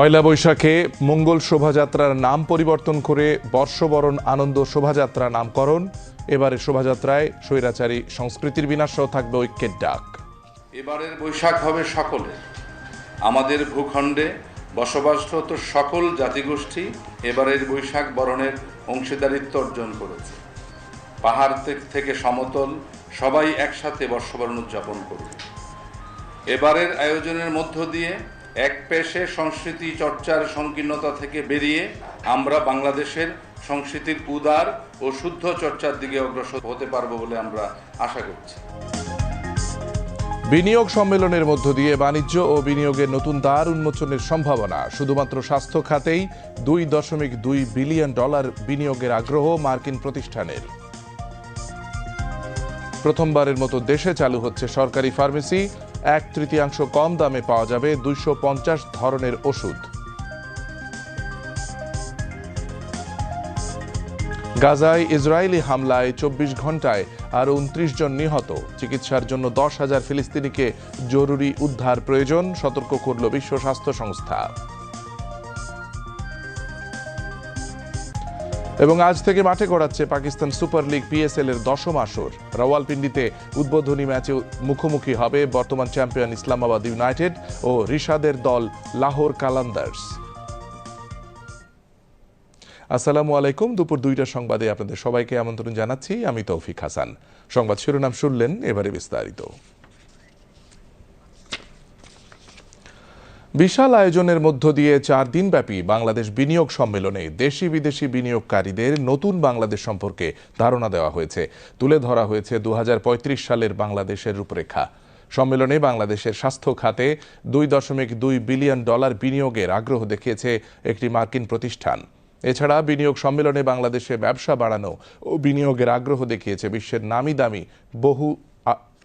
পয়লা বৈশাখে মঙ্গল শোভাযাত্রার নাম পরিবর্তন করে বর্ষবরণ আনন্দ শোভাযাত্রা নামকরণ। এবারের শোভাযাত্রায় স্বৈরাচারী সংস্কৃতির বিনাশও থাকবে ঐক্যের ডাক। এবারের বৈশাখ হবে সকলের। আমাদের ভূখণ্ডে বসবাসরত সকল জাতিগোষ্ঠী এবারের বৈশাখ বরণের অংশীদারিত্ব অর্জন করেছে। পাহাড় থেকে সমতল সবাই একসাথে বর্ষবরণ উদযাপন করবে। এবারের আয়োজনের মধ্য দিয়ে এক পেশে সংস্কৃতি চর্চার সংকীর্ণতা থেকে বেরিয়ে আমরা বাংলাদেশের সংস্কৃতির উদার ও শুদ্ধ চর্চার দিকে অগ্রসর হতে পারব বলে আমরা আশা করছি। বিনিয়োগ সম্মেলনের মধ্য দিয়ে বাণিজ্য ও বিনিয়োগের নতুন দ্বার উন্মোচনের সম্ভাবনা। শুধুমাত্র স্বাস্থ্য খাতেই দুই দশমিক দুই বিলিয়ন ডলার বিনিয়োগের আগ্রহ মার্কিন প্রতিষ্ঠানের। প্রথমবারের মতো দেশে চালু হচ্ছে সরকারি ফার্মেসি এক তৃতীয়াংশ কম দামে পাওয়া যাবে দুইশো পঞ্চাশ ধরনের ওষুধ। গাজায় ইসরায়েলি হামলায় চব্বিশ ঘন্টায় আর উনত্রিশ জন নিহত। চিকিৎসার জন্য দশ হাজার ফিলিস্তিনিকে জরুরি উদ্ধার প্রয়োজন, সতর্ক করল বিশ্ব স্বাস্থ্য সংস্থা। এবং আজ থেকে মাঠে গড়াচ্ছে পাকিস্তান সুপার লিগ পিএসএল এর দশম আসর। রাওয়ালপিন্ডিতে উদ্বোধনী ম্যাচে মুখোমুখি হবে বর্তমান চ্যাম্পিয়ন ইসলামাবাদ ইউনাইটেড ও রিশাদের দল লাহোর কালান্দার্স। আসসালামু আলাইকুম, দুপুর দুইটার সংবাদে আপনাদের সবাইকে আমন্ত্রণ জানাচ্ছি। আমি তৌফিক হাসান। সংবাদ শিরোনাম শুনলেন এবারে বিস্তারিত। বিশাল আয়োজনের মধ্য দিয়ে চার দিনব্যাপী বাংলাদেশ বিনিয়োগ সম্মেলনে দেশি বিদেশি বিনিয়োগকারীদের নতুন বাংলাদেশ সম্পর্কে ধারণা দেওয়া হয়েছে। তুলে ধরা হয়েছে দু হাজার পঁয়ত্রিশ সালের বাংলাদেশের রূপরেখা। সম্মেলনে বাংলাদেশের স্বাস্থ্য খাতে দুই দশমিক দুই বিলিয়ন ডলার বিনিয়োগের আগ্রহ দেখিয়েছে একটি মার্কিন প্রতিষ্ঠান। এছাড়া বিনিয়োগ সম্মেলনে বাংলাদেশে ব্যবসা বাড়ানো ও বিনিয়োগের আগ্রহ দেখিয়েছে বিশ্বের নামি দামি বহু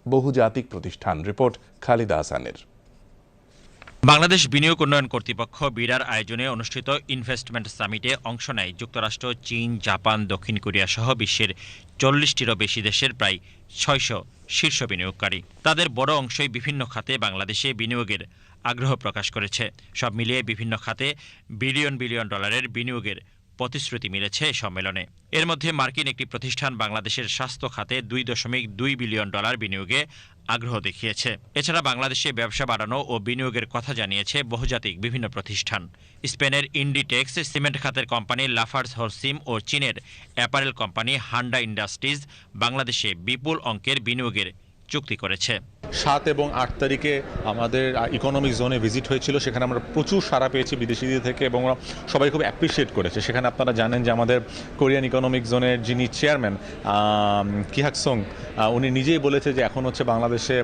বহুজাতিক প্রতিষ্ঠান। রিপোর্ট খালিদা হাসানের। বাংলাদেশ বিনিয়োগ উন্নয়ন কর্তৃপক্ষ বিরার আয়োজনে অনুষ্ঠিত ইনভেস্টমেন্ট সামিটে অংশ নেয় যুক্তরাষ্ট্র, চীন, জাপান, দক্ষিণ কোরিয়া সহ বিশ্বের চল্লিশটিরও বেশি দেশের প্রায় ছয়শো শীর্ষ বিনিয়োগকারী। তাদের বড় অংশই বিভিন্ন খাতে বাংলাদেশে বিনিয়োগের আগ্রহ প্রকাশ করেছে। সব মিলিয়ে বিভিন্ন খাতে বিলিয়ন বিলিয়ন ডলারের বিনিয়োগের প্রতিশ্রুতি মিলেছে সম্মেলনে। এর মধ্যে মার্কিন একটি প্রতিষ্ঠান বাংলাদেশের স্বাস্থ্য খাতে দুই দশমিক দুই বিলিয়ন ডলার বিনিয়োগে আগ্রহ দেখিয়েছে। এছাড়া বাংলাদেশে ব্যবসা বাড়ানো ও বিনিয়োগের কথা জানিয়েছে বহুজাতিক বিভিন্ন প্রতিষ্ঠান। স্পেনের ইন্ডিটেক্স সিমেন্ট খাতের কোম্পানি লাফার্স হরসিম ও চীনের অ্যাপারেল কোম্পানি হান্ডা ইন্ডাস্ট্রিজ বাংলাদেশে বিপুল অঙ্কের বিনিয়োগের চুক্তি করেছে। সাত এবং আট তারিখে আমাদের ইকোনমিক জোনে ভিজিট হয়েছিল, সেখানে আমরা প্রচুর সাড়া পেয়েছি বিদেশিদের থেকে এবং সবাই খুব অ্যাপ্রিসিয়েট করেছে। সেখানে আপনারা জানেন যে আমাদের কোরিয়ান ইকোনমিক জোনের যিনি চেয়ারম্যান কিহাকসং উনি নিজেই বলেছে যে এখন হচ্ছে বাংলাদেশে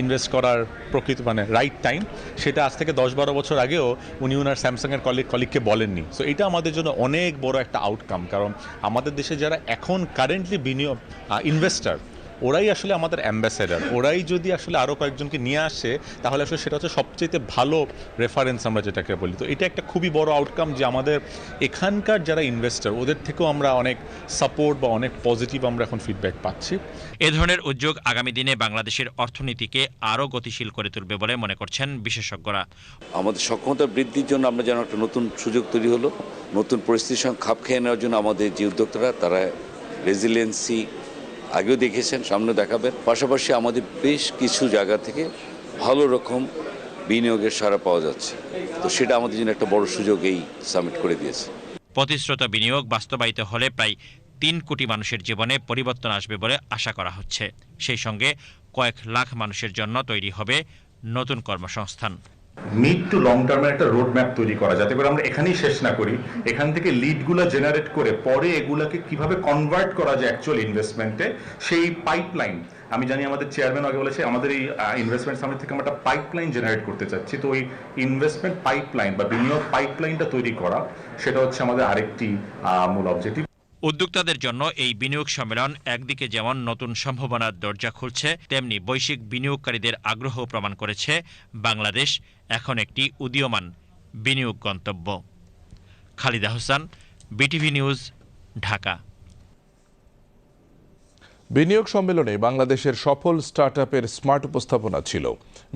ইনভেস্ট করার প্রকৃত মানে রাইট টাইম সেটা আজ থেকে দশ বারো বছর আগেও উনি ওনার স্যামসাংয়ের কলিগ কলিগকে বলেননি। সো এটা আমাদের জন্য অনেক বড় একটা আউটকাম কারণ আমাদের দেশে যারা এখন কারেন্টলি বিনিয়োগ ইনভেস্টার ওরাই আসলে আমাদের অ্যাম্বাসেডার ওরাই যদি আসলে আরও কয়েকজনকে নিয়ে আসে তাহলে আসলে সেটা হচ্ছে সবচেয়ে ভালো রেফারেন্স আমরা যেটাকে বলি। তো এটা একটা খুবই বড় আউটকাম যে আমাদের এখানকার যারা ইনভেস্টার ওদের থেকেও আমরা অনেক সাপোর্ট বা অনেক পজিটিভ আমরা এখন ফিডব্যাক পাচ্ছি। এ ধরনের উদ্যোগ আগামী দিনে বাংলাদেশের অর্থনীতিকে আরও গতিশীল করে তুলবে বলে মনে করছেন বিশেষজ্ঞরা। আমাদের সক্ষমতা বৃদ্ধির জন্য আমরা যেন একটা নতুন সুযোগ তৈরি হলো নতুন পরিস্থিতির সঙ্গে খাপ খেয়ে নেওয়ার জন্য আমাদের যে উদ্যোক্তারা তারা রেজিলিয়েন্সি আগেও দেখিয়েছেন সামনে দেখাবেন। পাশাপাশি আমাদের বেশ কিছু জায়গা থেকে ভালো রকম বিনিয়োগের সারা পাওয়া যাচ্ছে। তো সেটা আমাদের জন্য একটা বড় সুযোগ এই সামিট করে দিয়েছে। প্রতিশ্রুত বিনিয়োগ বাস্তবায়িত হলে প্রায় তিন কোটি মানুষের জীবনে পরিবর্তন আসবে বলে আশা করা হচ্ছে। সেই সঙ্গে কয়েক লাখ মানুষের জন্য তৈরি হবে নতুন কর্মসংস্থান। মিড টু লং টার্মের একটা রোড ম্যাপ তৈরি করা, যাতে করে আমরা এখানেই শেষ না করি। এখান থেকে লিডগুলো জেনারেট করে পরে এগুলাকে কীভাবে কনভার্ট করা যায় অ্যাকচুয়াল ইনভেস্টমেন্টে সেই পাইপলাইন আমি জানি আমাদের চেয়ারম্যান আগে বলেছে, আমাদের এই ইনভেস্টমেন্ট সামিট থেকে আমরা একটা পাইপলাইন জেনারেট করতে চাচ্ছি। তো ওই ইনভেস্টমেন্ট পাইপলাইন বা বিনিয়োগ পাইপলাইনটা তৈরি করা, সেটা হচ্ছে আমাদের আরেকটি মূল অবজেক্টিভ উদ্যোক্তাদের জন্য এই বিনিয়োগ সম্মেলন একদিকে যেমন নতুন সম্ভাবনার দরজা খুলছে, তেমনি বৈশ্বিক বিনিয়োগকারীদের আগ্রহ প্রমাণ করেছে। বাংলাদেশ এখন একটি উদীয়মান বিনিয়োগ গন্তব্য। Khalida Hossain, BTV news, Dhaka. বিনিয়োগ সম্মেলনে বাংলাদেশের সফল স্টার্টআপের স্মার্ট উপস্থাপনা ছিল।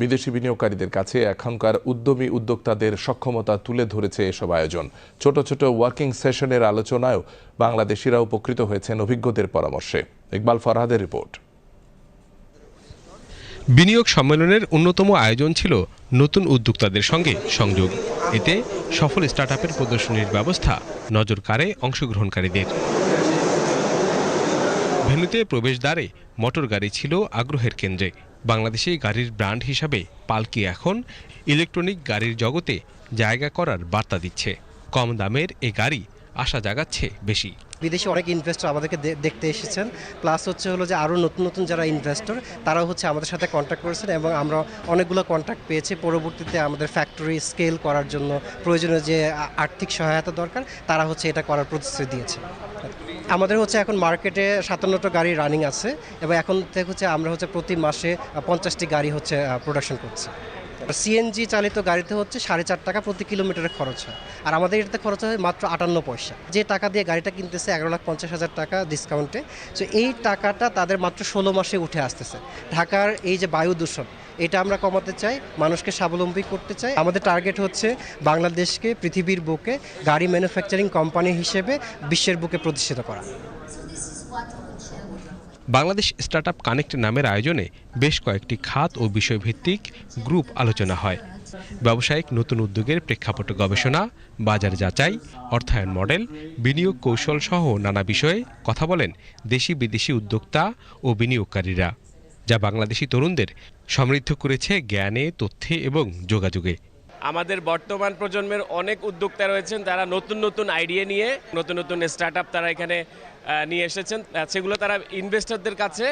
বিদেশি বিনিয়োগকারীদের কাছে এখনকার উদ্যমী উদ্যোক্তাদের সক্ষমতা তুলে ধরেছে এসব আয়োজন। ছোট ছোট ওয়ার্কিং সেশনের আলোচনায়ও বাংলাদেশিরা উপকৃত হয়েছেন অভিজ্ঞদের পরামর্শে। ইকবাল ফরহাদের রিপোর্ট। বিনিয়োগ সম্মেলনের অন্যতম আয়োজন ছিল নতুন উদ্যোক্তাদের সঙ্গে সংযোগ। এতে সফল স্টার্টআপের প্রদর্শনীর ব্যবস্থা নজর কাড়ে অংশগ্রহণকারীদের। ভেন্যুতে প্রবেশদ্বারে মোটর গাড়ি ছিল আগ্রহের কেন্দ্রে। বাংলাদেশে গাড়ির ব্র্যান্ড হিসাবে পালকি এখন ইলেকট্রনিক গাড়ির জগতে জায়গা করার বার্তা দিচ্ছে। কম দামের এ গাড়ি আশা জাগাচ্ছে বেশি। বিদেশি অনেক ইনভেস্টর আমাদেরকে দেখতে এসেছেন। প্লাস হচ্ছে হলো যে আরও নতুন নতুন যারা ইনভেস্টর তারাও হচ্ছে আমাদের সাথে কন্ট্যাক্ট করেছেন এবং আমরা অনেকগুলো কন্ট্যাক্ট পেয়েছি। পরবর্তীতে আমাদের ফ্যাক্টরি স্কেল করার জন্য প্রয়োজনীয় যে আর্থিক সহায়তা দরকার, তারা হচ্ছে এটা করার প্রতিশ্রুতি দিয়েছে। আমাদের হচ্ছে এখন মার্কেটে সাতান্নটা গাড়ি রানিং আছে এবং এখন থেকে হচ্ছে আমরা হচ্ছে প্রতি মাসে পঞ্চাশটি গাড়ি হচ্ছে প্রোডাকশন করছি। সিএনজি চালিত গাড়িতে হচ্ছে সাড়ে চার টাকা প্রতি কিলোমিটারে খরচ হয়। আর আমাদের এটাতে খরচ হয় মাত্র আটান্ন পয়সা। যে টাকা দিয়ে গাড়িটা কিনতেছে এগারো লাখ পঞ্চাশ হাজার টাকা ডিসকাউন্টে তো এই টাকাটা তাদের মাত্র ষোলো মাসে উঠে আসতেছে। ঢাকার এই যে বায়ু দূষণ এটা আমরা কমাতে চাই, মানুষকে স্বাবলম্বী করতে চাই। আমাদের টার্গেট হচ্ছে বাংলাদেশকে পৃথিবীর বুকে গাড়ি ম্যানুফ্যাকচারিং কোম্পানি হিসেবে বিশ্বের বুকে প্রতিষ্ঠিত করা। বাংলাদেশ স্টার্টআপ কানেক্ট নামের আয়োজনে বেশ কয়েকটি খাত ও বিষয়ভিত্তিক গ্রুপ আলোচনা হয়। ব্যবসায়িক নতুন উদ্যোগের প্রেক্ষাপট গবেষণা, বাজার যাচাই, অর্থায়ন মডেল, বিনিয়োগ কৌশল সহ নানা বিষয়ে কথা বলেন দেশি বিদেশি উদ্যোক্তা ও বিনিয়োগকারীরা। যা বাংলাদেশি তরুণদের সমৃদ্ধ করেছে জ্ঞানে, তথ্যে এবং যোগাযোগে। আমাদের বর্তমান প্রজন্মের অনেক উদ্যোক্তা রয়েছেন, তারা নতুন নতুন আইডিয়া নিয়ে, নতুন নতুন স্টার্ট তারা এখানে নিয়ে এসেছেন। সেগুলো তারা ইনভেস্টরদের কাছে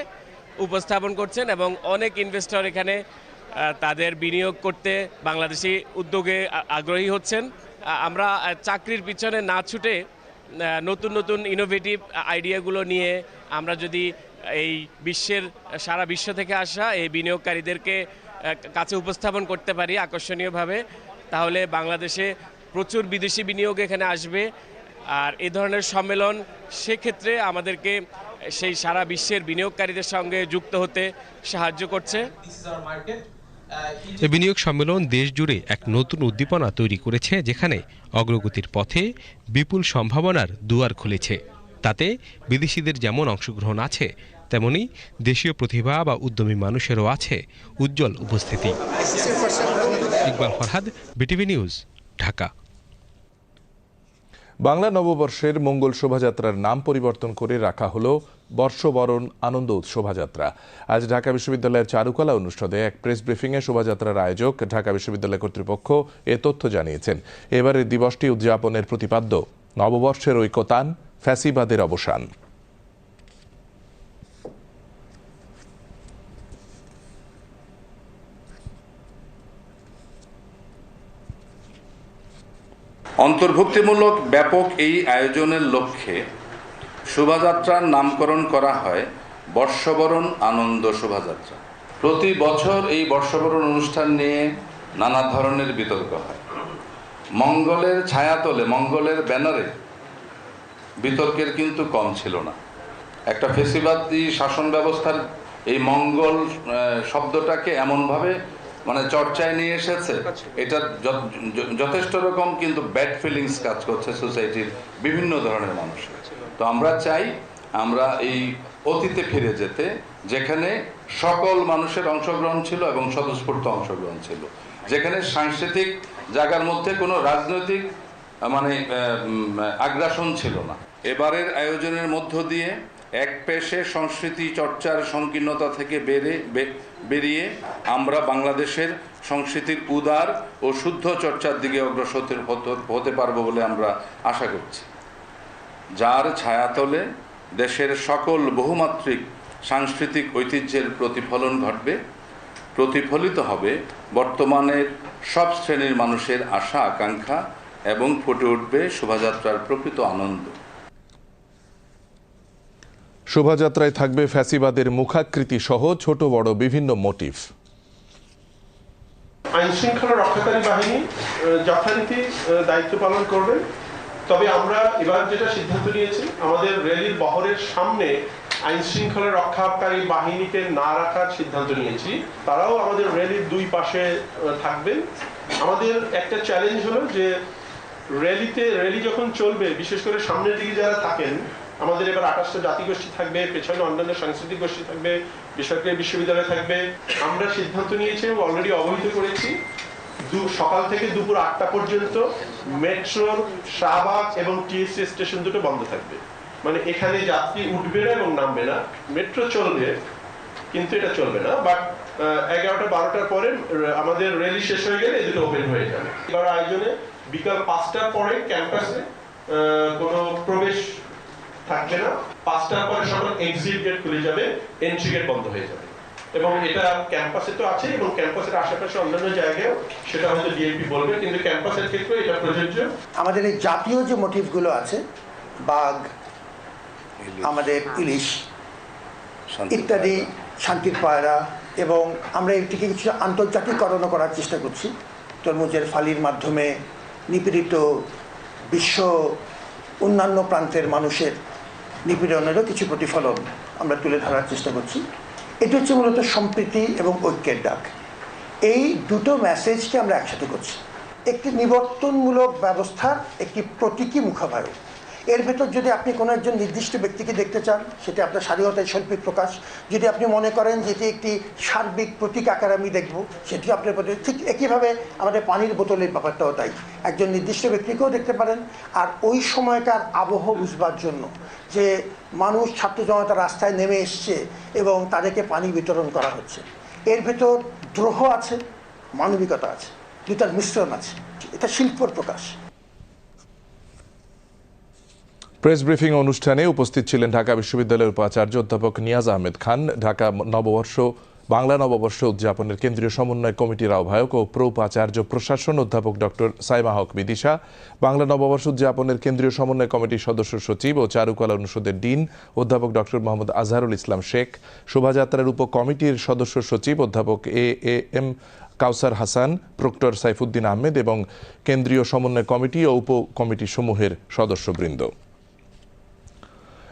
উপস্থাপন করছেন এবং অনেক ইনভেস্টর এখানে তাদের বিনিয়োগ করতে বাংলাদেশি উদ্যোগে আগ্রহী হচ্ছেন। আমরা চাকরির পিছনে না ছুটে নতুন নতুন ইনোভেটিভ আইডিয়াগুলো নিয়ে আমরা যদি এই বিশ্বের সারা বিশ্ব থেকে আসা এই বিনিয়োগকারীদেরকে কাছে উপস্থাপন করতে পারি আকর্ষণীয়ভাবে। তাহলে বাংলাদেশে প্রচুর বিদেশি বিনিয়োগ এখানে আসবে। আর এ ধরনের সম্মেলন সেক্ষেত্রে আমাদেরকে সেই সারা বিশ্বের বিনিয়োগকারীদের সঙ্গে যুক্ত হতে সাহায্য করছে। এ বিনিয়োগ সম্মেলন দেশ জুড়ে এক নতুন উদ্দীপনা তৈরি করেছে যেখানে অগ্রগতির পথে বিপুল সম্ভাবনার দুয়ার খুলেছে। তাতে বিদেশিদের যেমন অংশগ্রহণ আছে, তেমনি দেশীয় প্রতিভা বা উদ্যমী মানুষেরও আছে উজ্জ্বল উপস্থিতি। Iqbal Farhad, BTV news, Dhaka. Bangla নববর্ষের মঙ্গল শোভাযাত্রার নাম পরিবর্তন করে রাখা হলো বর্ষবরণ আনন্দ শোভাযাত্রা। আজ ঢাকা বিশ্ববিদ্যালয়ের চারুকলা অনুষ্ঠানে এক প্রেস ব্রিফিংয়ে শোভাযাত্রার আয়োজক ঢাকা বিশ্ববিদ্যালয় কর্তৃপক্ষ এ তথ্য জানিয়েছেন। এবারের দিবসটি উদযাপনের প্রতিপাদ্য, নববর্ষের ঐকতান ফ্যাসিবাদের অবসান। অন্তর্ভুক্তিমূলক ব্যাপক এই আয়োজনের লক্ষ্যে শোভাযাত্রার নামকরণ করা হয় বর্ষবরণ আনন্দ শোভাযাত্রা। প্রতি বছর এই বর্ষবরণ অনুষ্ঠান নিয়ে নানা ধরনের বিতর্ক হয়। মঙ্গলের ছায়াতলে, মঙ্গলের ব্যানারে বিতর্কের কিন্তু কম ছিল না। একটা ফেসিবাদী শাসন ব্যবস্থার এই মঙ্গল শব্দটাকে এমনভাবে মানে চর্চায় নিয়ে এসেছে, এটা যথেষ্ট রকম কিন্তু ব্যাড ফিলিংস কাজ করছে সোসাইটির বিভিন্ন ধরনের মানুষের। তো আমরা চাই আমরা এই অতীতে ফিরে যেতে, যেখানে সকল মানুষের অংশগ্রহণ ছিল এবং স্বতঃস্ফূর্ত অংশগ্রহণ ছিল। যেখানে সাংস্কৃতিক জায়গার মধ্যে কোনো রাজনৈতিক মানে আগ্রাসন ছিল না। এবারের আয়োজনের মধ্য দিয়ে এক পেশে সংস্কৃতি চর্চার সংকীর্ণতা থেকে বেড়ে বেরিয়ে আমরা বাংলাদেশের সংস্কৃতির উদার ও শুদ্ধ চর্চার দিকে অগ্রসর হতে- পারব বলে আমরা আশা করছি। যার ছায়াতলে দেশের সকল বহুমাত্রিক সাংস্কৃতিক ঐতিহ্যের প্রতিফলন ঘটবে, প্রতিফলিত হবে বর্তমানের সব শ্রেণির মানুষের আশা, আকাঙ্ক্ষা এবং ফুটে উঠবে শোভাযাত্রার প্রকৃত আনন্দ। শোভাযাত্রায় থাকবে ফ্যাসিবাদের মুখাকৃতি সহ ছোট বড় বিভিন্ন মোটিভ। আইন শৃঙ্খলা রক্ষাকারী বাহিনী যথারীতি দায়িত্ব পালন করবেন তবে আমরা এবার যেটা সিদ্ধান্ত নিয়েছি আমাদের র্যালির বহরের সামনে আইন শৃঙ্খলা রক্ষাকারী বাহিনীকে না রাখার সিদ্ধান্ত নিয়েছি। তারাও আমাদের র্যালির দুই পাশে থাকবেন। আমাদের একটা চ্যালেঞ্জ হলো যে র্যালিতে, র্যালি যখন চলবে, বিশেষ করে সামনের দিকে যারা থাকেন, আমাদের এবার আঠাশটা জাতিগোষ্ঠী থাকবে, পেছনে অন্যান্য সাংস্কৃতিক গোষ্ঠী থাকবে, বেসরকারি বিশ্ববিদ্যালয় থাকবে। আমরা সিদ্ধান্ত নিয়েছি এবং অলরেডি অবহিত করেছি, দু, সকাল থেকে দুপুর আটটা পর্যন্ত মেট্রোর, শাহবাগ এবং টিএসসি স্টেশন দুটো বন্ধ থাকবে। মানে এখানে যাত্রী উঠবে না এবং নামবে না। মেট্রো চলবে, কিন্তু এটা চলবে না। বাট এগারোটা, বারোটার পরে, আমাদের রেলি শেষ হয়ে গেলে দুটো ওপেন হয়ে যাবে। এবার আয়োজনে বিকাল পাঁচটার পরে ক্যাম্পাসে কোনো প্রবেশ থাকবে না। পাঁচটার পরে সকল এক্সিট গেট খুলে যাবে এন্ট্রি গেট বন্ধ হয়ে যাবে। এবং এটা ক্যাম্পাসে তো আছে এবং ক্যাম্পাসের আশেপাশে অন্যান্য জায়গায়ও সেটা হয়তো ডিএমপি বলবে কিন্তু ক্যাম্পাসের ক্ষেত্রে এটা প্রযোজ্য। আমাদের এই জাতীয় যে মোটিভগুলো আছে বাঘ আমাদের ইলিশ ইত্যাদি শান্তির পায়রা এবং আমরা এটিকে কিছু আন্তর্জাতিকরণও করার চেষ্টা করছি। তরমুজের ফালির মাধ্যমে নিপীড়িত বিশ্ব অন্যান্য প্রান্তের মানুষের নিপীড়নেরও কিছু প্রতিফলন আমরা তুলে ধরার চেষ্টা করছি। এটি হচ্ছে মূলত সম্প্রীতি এবং ঐক্যের ডাক। এই দুটো মেসেজকে আমরা একসাথে করছি। একটি নিবর্তনমূলক ব্যবস্থার একটি প্রতীকী মুখাভায়ক এর ভেতর যদি আপনি কোনো একজন নির্দিষ্ট ব্যক্তিকে দেখতে চান, সেটা আপনার স্বাধীনতায় শৈল্পিক প্রকাশ। যদি আপনি মনে করেন যে এটি একটি সার্বিক প্রতীক আকারে আমি দেখব, সেটিও আপনার প্রতি ঠিক একইভাবে আমাদের পানির বোতলের ব্যাপারটাও তাই। একজন নির্দিষ্ট ব্যক্তিকেও দেখতে পারেন, আর ওই সময়কার আবহ বুঝবার জন্য যে মানুষ, ছাত্র জনতা রাস্তায় নেমে এসছে এবং তাদেরকে পানি বিতরণ করা হচ্ছে। এর ভেতর দ্রোহ আছে, মানবিকতা আছে দুটার মিশ্রণ আছে, এটা শিল্পর প্রকাশ। প্রেস ব্রিফিং অনুষ্ঠানে উপস্থিত ছিলেন ঢাকা বিশ্ববিদ্যালয়ের উপাচার্য অধ্যাপক নিয়াজ আহমেদ খান, ঢাকা নববর্ষ, বাংলা নববর্ষ উদযাপনের কেন্দ্রীয় সমন্বয় কমিটির আহ্বায়ক ও প্রো উপাচার্য প্রশাসন অধ্যাপক ডক্টর সাইমা হক বিদিশা, বাংলা নববর্ষ উদযাপনের কেন্দ্রীয় সমন্বয় কমিটির সদস্য সচিব ও চারুকলা অনুষদের ডিন অধ্যাপক ডক্টর মোহাম্মদ আজহারুল ইসলাম শেখ, শোভাযাত্রার উপ কমিটির সদস্য সচিব অধ্যাপক A A M Kausar Hasan, proctor Saifuddin Ahmed এবং কেন্দ্রীয় সমন্বয় কমিটি ও উপ কমিটি সমূহের সদস্যবৃন্দ।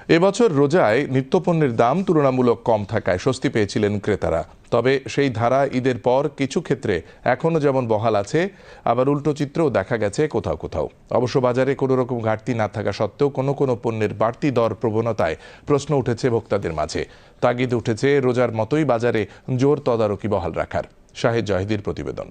এবছর রোজায় নিত্যপণ্যের দাম তুলনামূলক কম থাকায় স্বস্তি পেয়েছিলেন ক্রেতারা। তবে সেই ধারা ঈদের পর কিছু ক্ষেত্রে এখনও যেমন বহাল আছে, আবার উল্টো চিত্রও দেখা গেছে কোথাও কোথাও। অবশ্য বাজারে কোনো রকম ঘাটতি না থাকা সত্ত্বেও কোনো কোনো পণ্যের বাড়তি দর প্রবণতায় প্রশ্ন উঠেছে ভোক্তাদের মাঝে। তাগিদ উঠেছে রোজার মতোই বাজারে জোর তদারকি বহাল রাখার। শাহেদ জাহিদির প্রতিবেদন।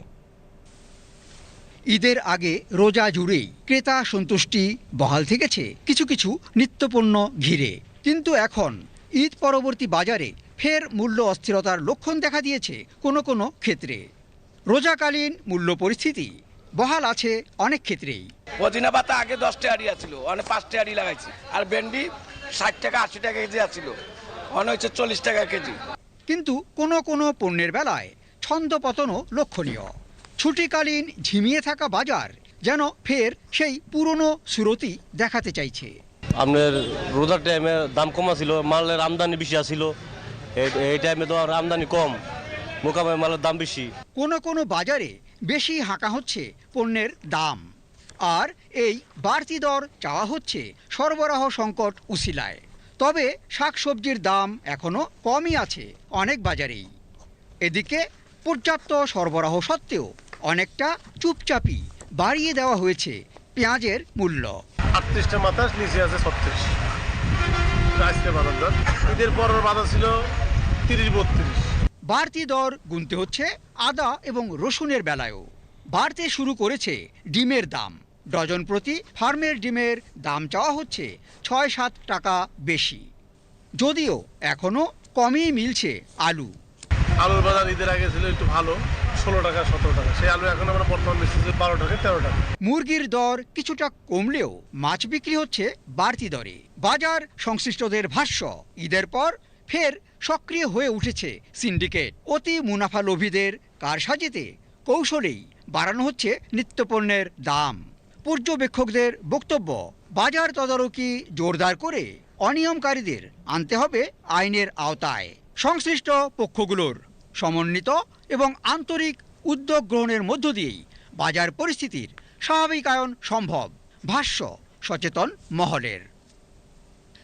ঈদের আগে রোজা জুড়েই ক্রেতা সন্তুষ্টি বহাল থেকেছে কিছু কিছু নিত্যপণ্য ঘিরে। কিন্তু এখন ঈদ পরবর্তী বাজারে ফের মূল্য অস্থিরতার লক্ষণ দেখা দিয়েছে কোনো কোনো ক্ষেত্রে। রোজাকালীন মূল্য পরিস্থিতি বহাল আছে অনেক ক্ষেত্রেই। পদিনা পাতা আগে দশ টাকারি আছিল অনেক পাঁচ টাকারি লাগাইছি। আর ভেন্ডি ষাট টাকা আশি টাকা কেজি আছিল অনেক হচ্ছে চল্লিশ টাকা কেজি। কিন্তু কোনো কোনো পণ্যের বেলায় ছন্দপতনও লক্ষণীয়। ছুটিকালীন ঝিমিয়ে থাকা বাজার যেন ফের সেই পুরনো সুরতি দেখাতে চাইছে। আপনার রোজার টাইমে দাম কম ছিল মালের আমদানি বেশি আছিল। এই- এই টাইমে তো আর আমদানি কম মোকামে মালের দাম বেশি। কোনো কোনো বাজারে বেশি হাঁকা হচ্ছে পণ্যের দাম। আর এই বাড়তি দর চাওয়া হচ্ছে সরবরাহ সংকট উসিলায় তবে শাকসবজির দাম এখনও কমই আছে অনেক বাজারেই। এদিকে পর্যাপ্ত সরবরাহ সত্ত্বেও অনেকটা চুপচাপই বাড়িয়ে দেওয়া হয়েছে পেঁয়াজের মূল্য। আটত্রিশটা মাথা নিচে আছে ছত্রিশ। আজকে বাজার দর। ঈদের পরের বাজার ছিল তিরিশ বত্রিশ। বাড়তি দর গুনতে হচ্ছে আদা এবং রসুনের বেলায়ও। বাড়তে শুরু করেছে ডিমের দাম। ডজন প্রতি ফার্মের ডিমের দাম চাওয়া হচ্ছে ছয় সাত টাকা বেশি। যদিও এখনও কমই মিলছে আলু। আলুর বাজার ঈদের আগে ছিল একটু ভালো। মুরগির দর কিছুটা কমলেও মাছ বিক্রি হচ্ছে বাড়তি দরে। বাজার সংশ্লিষ্টদের ভাষ্য, ঈদের পর ফের সক্রিয় হয়ে উঠেছে সিন্ডিকেট। অতি মুনাফা লোভীদের কারসাজিতে কৌশলেই বাড়ানো হচ্ছে নিত্যপণ্যের দাম। পর্যবেক্ষকদের বক্তব্য, বাজার তদারকি জোরদার করে অনিয়মকারীদের আনতে হবে আইনের আওতায়। সংশ্লিষ্ট পক্ষগুলোর সমন্বিত এবং আন্তরিক উদ্যোগ গ্রহণের মধ্য দিয়েই বাজার পরিস্থিতির স্বাভাবিকায়ন সম্ভব, ভাষ্য সচেতন মহলের।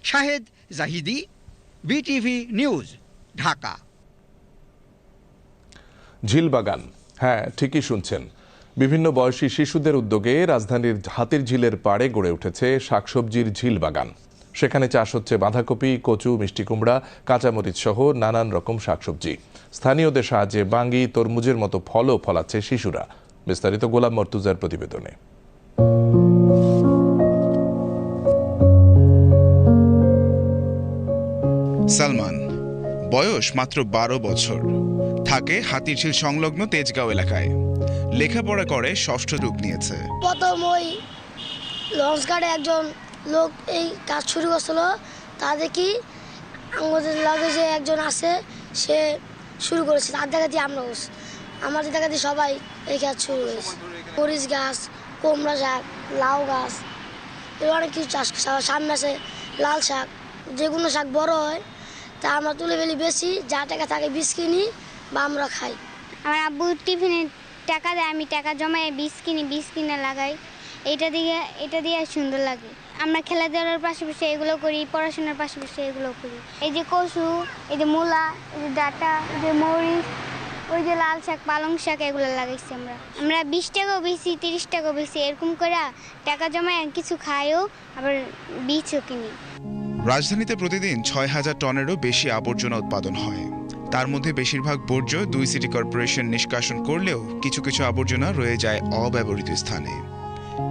Shahed Zahidi, BTV news, Dhaka. ঝিলবাগান হ্যাঁ ঠিকই শুনছেন। বিভিন্ন বয়সী শিশুদের উদ্যোগে রাজধানীর হাতির ঝিলের পাড়ে গড়ে উঠেছে শাকসবজির ঝিল বাগান সেখানে চাষ হচ্ছে বাঁধাকপি কচু মিষ্টি কুমড়া কাঁচামরিচ সহ নানান রকম শাকসবজি। স্থানীয়দের সাহায্যে বাঙ্গি তরমুজের মতো ফলও ফলাচ্ছে শিশুরা। বিস্তারিত গোলাম মর্তুজার প্রতিবেদনে। সালমান বয়স মাত্র বারো বছর। থাকে হাতিরঝিল সংলগ্ন তেজগাঁও এলাকায়। লেখাপড়া করে ষষ্ঠ রূপ নিয়েছে। প্রথম ওই লঞ্চ একজন লোক এই কাজ শুরু করছিল, তা দেখি আমাদের লাগে যে একজন আছে, সে শুরু করেছে। তার দেখা দিয়ে আমরা করছি। আমাদের দেখা দিয়ে সবাই এই কাজ শুরু হয়েছে মরিচ গাছ, কুমড়া শাক, লাউ গাছ এবার অনেক কিছু চাষ সামনে আছে লাল শাক। যে কোনো শাক বড় হয়, তা আমরা তুলে ফেলি, বেশি যা টাকা থাকে বীজ কিনি বা আমরা খাই। আমার আব্বু টিফিনে টাকা দেয়, আমি টাকা জমাই বীজ কিনি, বীজ কিনে লাগাই। এটা দিয়ে এটা দিয়ে সুন্দর লাগে। আমরা খেলাধুলার পাশাপাশি এগুলো করি, পড়াশোনার পাশাপাশি এগুলো করি। এই যে কচু, এই যে মূলা, এই যে ডাটা, এই যে মরিচ, ওই যে লাল শাক, পালং শাক, এগুলো লাগাইছি আমরা। আমরা বিশ টাকাও বেশি তিরিশ টাকাও বেশি এরকম করে টাকা জমায় কিছু খাইও, আবার বীজও কিনি। রাজধানীতে প্রতিদিন ছয় হাজার টনেরও বেশি আবর্জনা উৎপাদন হয়। তার মধ্যে বেশিরভাগ বর্জ্য দুই সিটি কর্পোরেশন নিষ্কাশন করলেও কিছু কিছু আবর্জনা রয়ে যায় অব্যবহৃত স্থানে।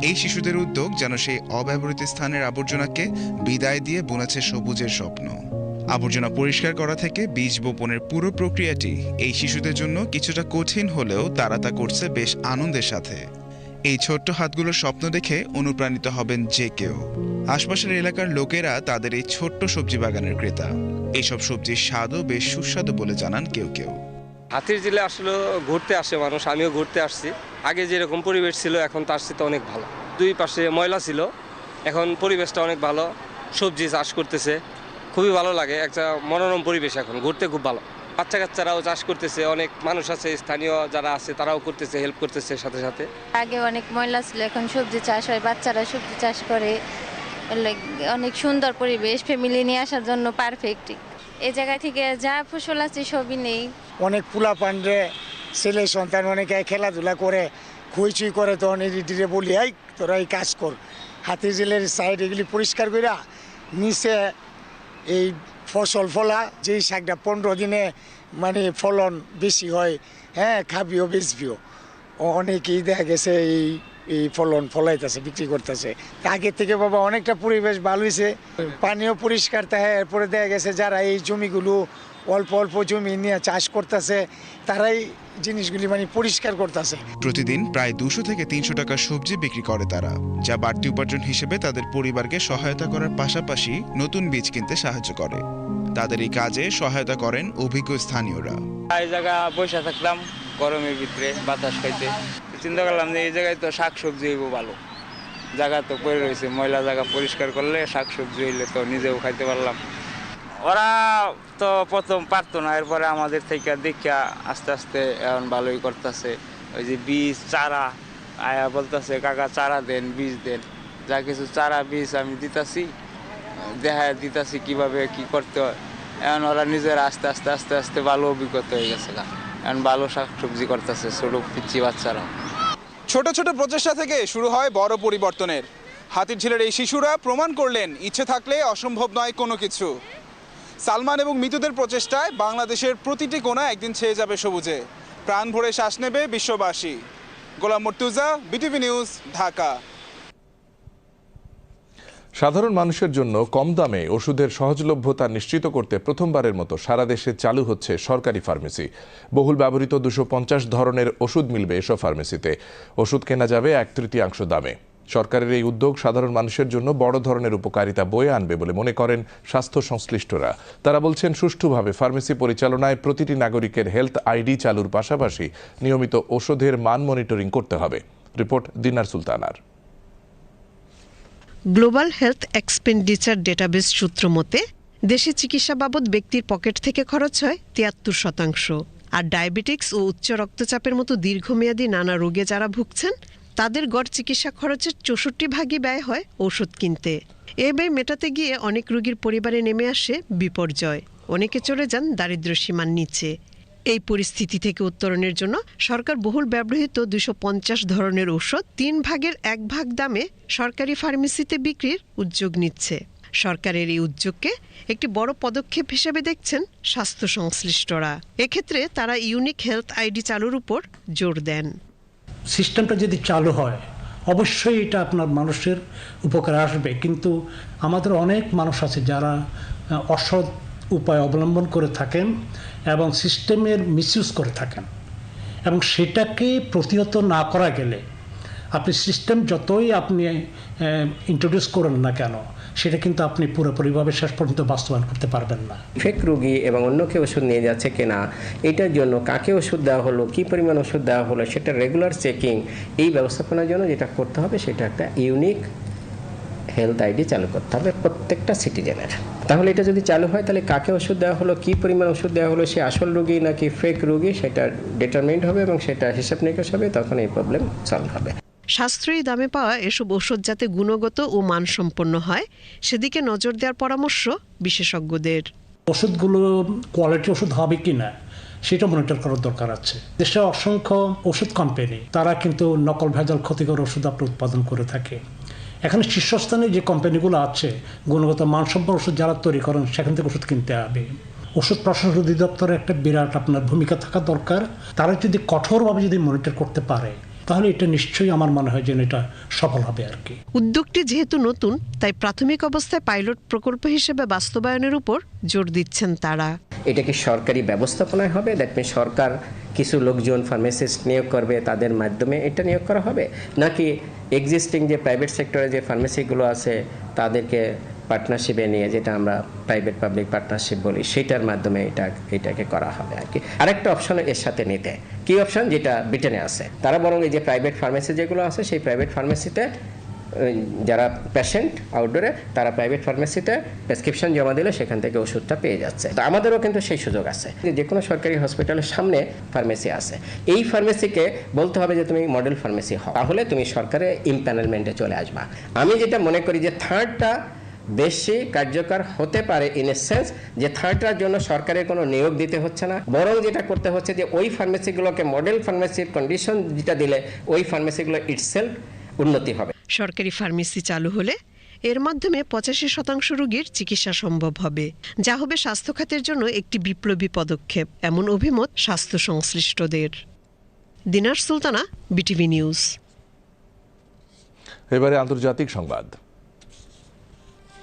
এই শিশুদের উদ্যোগ যেন সেই অব্যবহৃত স্থানের আবর্জনাকে বিদায় দিয়ে বুনেছে সবুজের স্বপ্ন। আবর্জনা পরিষ্কার করা থেকে বীজ বপনের পুরো প্রক্রিয়াটি এই শিশুদের জন্য কিছুটা কঠিন হলেও তারা তা করছে বেশ আনন্দের সাথে। এই ছোট্ট হাতগুলোর স্বপ্ন দেখে অনুপ্রাণিত হবেন যে কেউ। আশপাশের এলাকার লোকেরা তাদের এই ছোট্ট সবজি বাগানের ক্রেতা। এইসব সবজির স্বাদও বেশ সুস্বাদু বলে জানান কেউ কেউ। হাতির জিলে আসলে ঘুরতে আসে মানুষ, আমিও ঘুরতে আসছি। আগে যেরকম পরিবেশ ছিল, এখন তার সাথে অনেক ভালো। দুই পাশে ময়লা ছিল, এখন পরিবেশটা অনেক ভালো, সবজি চাষ করতেছে, খুবই ভালো লাগে, একটা মনোরম পরিবেশ এখন, ঘুরতে খুব ভালো। বাচ্চা কাচ্চারাও চাষ করতেছে, অনেক মানুষ আছে, স্থানীয় যারা আছে, তারাও করতেছে হেল্প করতেছে সাথে সাথে। আগে অনেক ময়লা ছিল, এখন সবজি চাষ হয়, বাচ্চারা সবজি চাষ করে। অনেক সুন্দর পরিবেশ ফ্যামিলি নিয়ে আসার জন্য পারফেক্ট এই জায়গা থেকে যা ফসল আছে সবই নেই। অনেক পোলা পান্ডে, ছেলে সন্তান অনেকে খেলাধুলা করে, খুইচুই করে তো অনেকে বলি, এই, তোরা এই কাজ কর। হাতি জেলের সাইড এগুলি পরিষ্কার কইরা নিচে এই ফসল ফলা, যেই শাকটা পনেরো দিনে মানে ফলন বেশি হয় হ্যাঁ খাবিও, বেচবিও। অনেকেই দেখা গেছে এই এই ফলন ফলাইতেছে বিক্রি করতেছে। আগে থেকে বাবা অনেকটা পরিবেশ ভালো হয়েছে পানিও পরিষ্কার থাকে এরপরে দেখা গেছে যারা এই জমিগুলো অল্প অল্প জমি নিয়ে চাষ করতেছে তারাই জিনিসগুলি মানে পরিষ্কার করতেছে। প্রতিদিন প্রায় দুশো থেকে তিনশো টাকা সবজি বিক্রি করে তারা যা বাড়তি উপার্জন হিসেবে তাদের পরিবারকে সহায়তা করার পাশাপাশি নতুন বীজ কিনতে সাহায্য করে। তাদের এই কাজে সহায়তা করেন অভিজ্ঞ স্থানীয়রা। এই জায়গা বসে থাকলাম গরমের ভিতরে বাতাস খাইতে। চিন্তা করলাম যে এই জায়গায় তো শাক সবজি হইব ভালো। জায়গা তো পড়ে রয়েছে, ময়লা জায়গা পরিষ্কার করলে শাক সবজি হইলে তো নিজেও খাইতে পারলাম। ওরা তো প্রথম পারতো না, এরপরে আমাদের থেকে দেখা আস্তে আস্তে এখন ভালোই করতেছে। ওই যে বীজ, চারা, আয়া বলতেছে, কাকা চারা দেন, বীজ দেন। যা কিছু চারা, বীজ আমি দিতাছি, দেখা দিতাছি কীভাবে কি করতে হয়। এখন ওরা নিজের আস্তে আস্তে আস্তে আস্তে ভালো অভিজ্ঞতা হয়ে গেছে। এখন ভালো শাক সবজি করতেছে, ছোট পিচ্ছি বাচ্চারা। ছোট ছোট প্রচেষ্টা থেকে শুরু হয় বড় পরিবর্তনের। হাতির ঝিলের এই শিশুরা প্রমাণ করলেন, ইচ্ছে থাকলে অসম্ভব নয় কোনো কিছু। সালমান এবং মিতুদের প্রচেষ্টায় বাংলাদেশের প্রতিটি কোণা একদিন ছেয়ে যাবে সবুজে। প্রাণ ভরে শ্বাস নেবে বিশ্ববাসী। Golam Murtoza, BTV news, Dhaka. সাধারণ মানুষের জন্য কম দামে ওষুধের সহজলভ্যতা নিশ্চিত করতে প্রথমবারের মতো সারা দেশে চালু হচ্ছে সরকারি ফার্মেসি। বহুল ব্যবহৃত দুশো পঞ্চাশ ধরনের ওষুধ মিলবে এসব ফার্মেসিতে। ওষুধ কেনা যাবে এক তৃতীয়াংশ দামে। সরকারের এই উদ্যোগ সাধারণ মানুষের জন্য বড় ধরনের উপকারিতা বয়ে আনবে বলে মনে করেন স্বাস্থ্য সংশ্লিষ্টরা। তারা বলছেন, সুষ্ঠুভাবে ফার্মেসি পরিচালনায় প্রতিটি নাগরিকের হেলথ আইডি চালুর পাশাপাশি নিয়মিত ওষুধের মান মনিটরিং করতে হবে। রিপোর্ট দিনার সুলতানার। গ্লোবাল হেলথ এক্সপেন্ডিচার ডেটাবেস সূত্র মতে, দেশে চিকিৎসা বাবদ ব্যক্তির পকেট থেকে খরচ হয় তিয়াত্তর শতাংশ। আর ডায়াবেটিক্স ও উচ্চ রক্তচাপের মতো দীর্ঘমেয়াদী নানা রোগে যারা ভুগছেন, তাদের গড় চিকিৎসা খরচের চৌষট্টি ভাগই ব্যয় হয় ওষুধ কিনতে। এ ব্যয় মেটাতে গিয়ে অনেক রোগীর পরিবারে নেমে আসে বিপর্যয়। অনেকে চলে যান দারিদ্র্য সীমার নিচে। এই পরিস্থিতি থেকে উত্তরণের জন্য সরকার বহুল ব্যবহৃত দুশো ধরনের ঔষধ তিন ভাগের এক ভাগ দামে সরকারি ফার্মেসিতে বিক্রির উদ্যোগ নিচ্ছে। সরকারের এই উদ্যোগকে একটি বড় পদক্ষেপ হিসেবে দেখছেন স্বাস্থ্য সংশ্লিষ্টরা। এক্ষেত্রে তারা ইউনিক হেলথ আইডি চালুর উপর জোর দেন। সিস্টেমটা যদি চালু হয়, অবশ্যই এটা আপনার মানুষের উপকারে আসবে। কিন্তু আমাদের অনেক মানুষ আছে যারা অসৎ উপায় অবলম্বন করে থাকেন। এবং সিস্টেমের মিসইউজ করে থাকেন। এবং সেটাকে প্রতিহত না করা গেলে আপনি সিস্টেম যতই আপনি ইন্ট্রোডিউস করেন না কেন, সেটা কিন্তু আপনি পুরোপুরিভাবে শেষ পর্যন্ত বাস্তবায়ন করতে পারবেন না। ফেক রুগী এবং অন্য কেউ ওষুধ নিয়ে যাচ্ছে কিনা, এটার জন্য কাকে ওষুধ দেওয়া হলো, কী পরিমাণ ওষুধ দেওয়া হলো, সেটা রেগুলার চেকিং এই ব্যবস্থাপনার জন্য যেটা করতে হবে, সেটা একটা ইউনিক হেলথ আইডি চালু করতে হবে প্রত্যেকটা সিটিজেনের তাহলে এটা যদি চালু হয় তাহলে কাকে ওষুধ দেওয়া হলো কী পরিমাণ ওষুধ দেওয়া হলো সে আসল রোগী নাকি ফেক রোগী সেটা ডিটারমিন্ড হবে এবং সেটা হিসাব নিকাশ হবে তখন এই প্রবলেম সলভ হবে। সাশ্রয়ী দামে পাওয়া এসব ওষুধ যাতে গুণগত ও মানসম্পন্ন হয় সেদিকে নজর দেওয়ার পরামর্শ বিশেষজ্ঞদের। ওষুধগুলো কোয়ালিটি ওষুধ হবে কি না সেটা মনিটর করার দরকার আছে। দেশে অসংখ্য ওষুধ কোম্পানি তারা কিন্তু নকল ভেজাল ক্ষতিকর ওষুধ আপনি উৎপাদন করে থাকে। এখানে শীর্ষস্থানে যে কোম্পানিগুলো আছে, গুণগত মানসম্পন্ন ওষুধ যারা তৈরি করেন, সেখান থেকে ওষুধ কিনতে হবে। ওষুধ প্রশাসন অধিদপ্তরের একটা বিরাট আপনার ভূমিকা থাকা দরকার। তারা যদি কঠোরভাবে যদি মনিটর করতে পারে তাহলে এটা নিশ্চয়ই আমার মনে হয় যে এটা সফল হবে আর কি। উদ্যোগটি যেহেতু নতুন তাই প্রাথমিক অবস্থায় পাইলট প্রকল্প হিসেবে বাস্তবায়নের উপর জোর দিচ্ছেন তারা। এটা কি সরকারি ব্যবস্থাপনায় হবে? দ্যাট মিন সরকার কিছু লোকজন ফার্মাসিস্ট নিয়োগ করবে তাদের মাধ্যমে এটা নিয়োগ করা হবে? নাকি এক্সিস্টিং যে প্রাইভেট সেক্টরে যে ফার্মেসিগুলো আছে তাদেরকে পার্টনারশিপে নিয়ে যেটা আমরা প্রাইভেট পাবলিক পার্টনারশিপ বলি, সেটার মাধ্যমে এটা, এটাকে করা হবে আর কি। আরেকটা অপশন এর সাথে নিতে। কি অপশন যেটা ব্রিটেনে আছে। তারা বরং এই যে প্রাইভেট ফার্মেসি যেগুলো আছে, সেই প্রাইভেট ফার্মেসিতে যারা পেশেন্ট আউটডোরে তারা প্রাইভেট ফার্মেসিতে প্রেসক্রিপশন জমা দিলে সেখান থেকে ওষুধটা পেয়ে যাচ্ছে। তো আমাদেরও কিন্তু সেই সুযোগ আছে যে কোনো সরকারি হসপিটালের সামনে ফার্মেসি আছে। এই ফার্মেসিকে বলতে হবে যে তুমি মডেল ফার্মেসি হও। তাহলে তুমি সরকারের ইম্প্যানেলমেন্টে চলে আসবা। আমি যেটা মনে করি যে থার্ডটা বেশি কার্যকর হতে পারে ইন এ সেন্স যে থার্ডটার জন্য সরকারের কোনো নিয়োগ দিতে হচ্ছে না বরং যেটা করতে হচ্ছে যে ওই ফার্মেসিগুলোকে মডেল ফার্মেসির কন্ডিশন যেটা দিলে ওই ফার্মেসিগুলো ইটসেলফ উন্নতি হবে। সরকারি ফার্মেসি চালু হলে এর মাধ্যমে পঁচাশি শতাংশ রোগীর চিকিৎসা সম্ভব হবে। যা হবে স্বাস্থ্য খাতের জন্য একটি বিপ্লবী পদক্ষেপ এমন অভিমত স্বাস্থ্য সংশ্লিষ্টদের। Dinar Sultana BTV news. এবারে আন্তর্জাতিক সংবাদ।